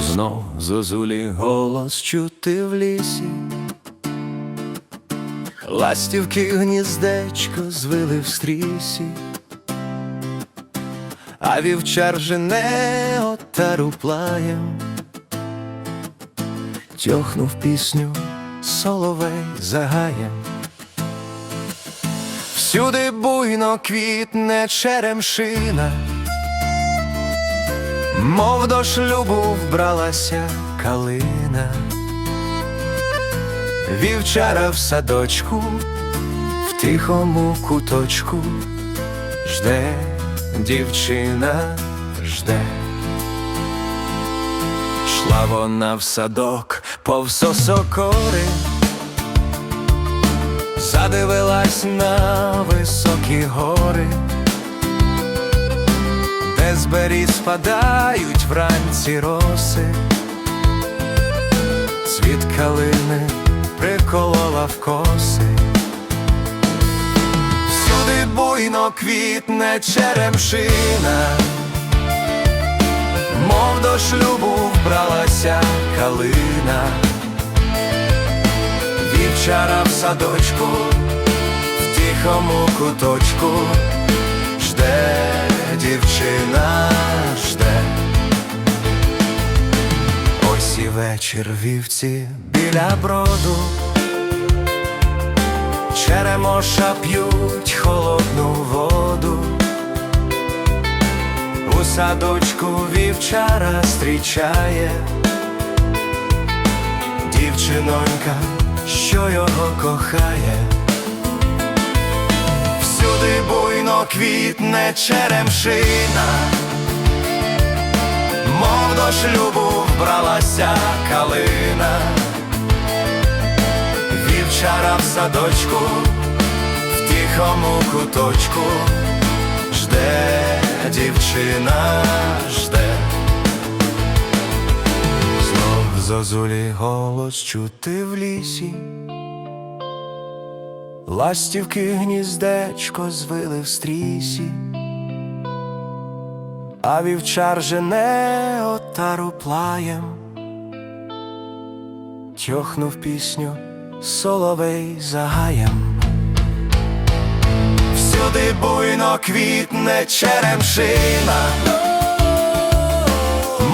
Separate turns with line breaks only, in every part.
Знов зозулі голос чути в лісі, ластівки гніздечко звили в стрісі, а вівчар жене отару плаєм, тьохнув пісню соловей загаєм. Всюди буйно квітне черемшина, мов до шлюбу вбралася калина, вівчара в садочку, в тихому куточку, жде дівчина, жде. Шла вона в садок повз осокори, задивилась на високі гори, з спадають вранці роси, цвіт калини приколола в коси. Всюди буйно квітне черемшина, мов до шлюбу вбралася калина, вівчара в садочку, в тихому куточку, жде дівчина, жде. Ось і вечір вівці біля броду, черемоша п'ють холодну воду. У садочку вівчара зустрічає дівчинонька, що його кохає. Всюди буйно квітне черемшина, мов до шлюбу вбралася калина, вівчара в садочку, в тихому куточку жде дівчина, жде. Знов зозулі голос чути в лісі. Ластівки гніздечко звили в стрісі, а вівчар жене отару плаєм, тьохнув пісню соловей загаєм. Всюди буйно квітне черемшина,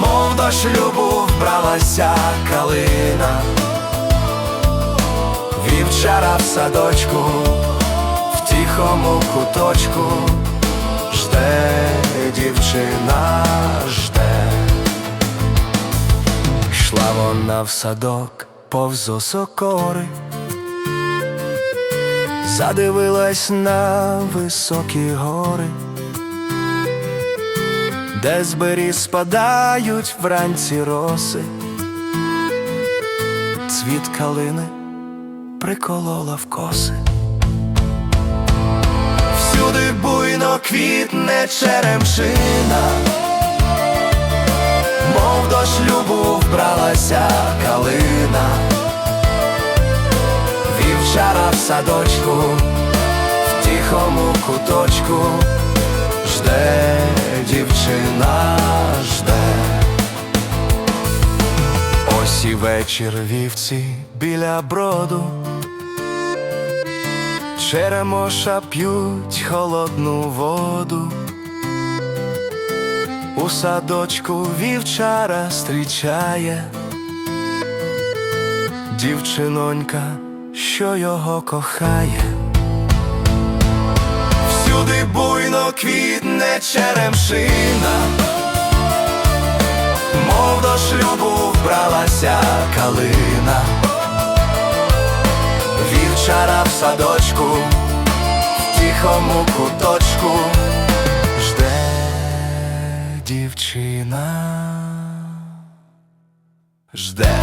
мов до шлюбу вбралася калина, садочку, в тихому куточку, жде дівчина, жде. Йшла вона в садок повз осокори задивилась на високі гори, де з беріз спадають вранці роси, цвіт калини приколола в коси. Всюди буйно квітне черемшина, мов до шлюбу вбралася калина. Вівчара в садочку, в тихому куточку, жде дівчина, Ось і вечір вівці біля броду, черемоша п'ють холодну воду. У садочку вівчара зустрічає дівчинонька що його кохає. Всюди буйно квітне черемшина, мов до шлюбу вбралася калина, вівчара в садочку, в тихому куточку жде дівчина, жде.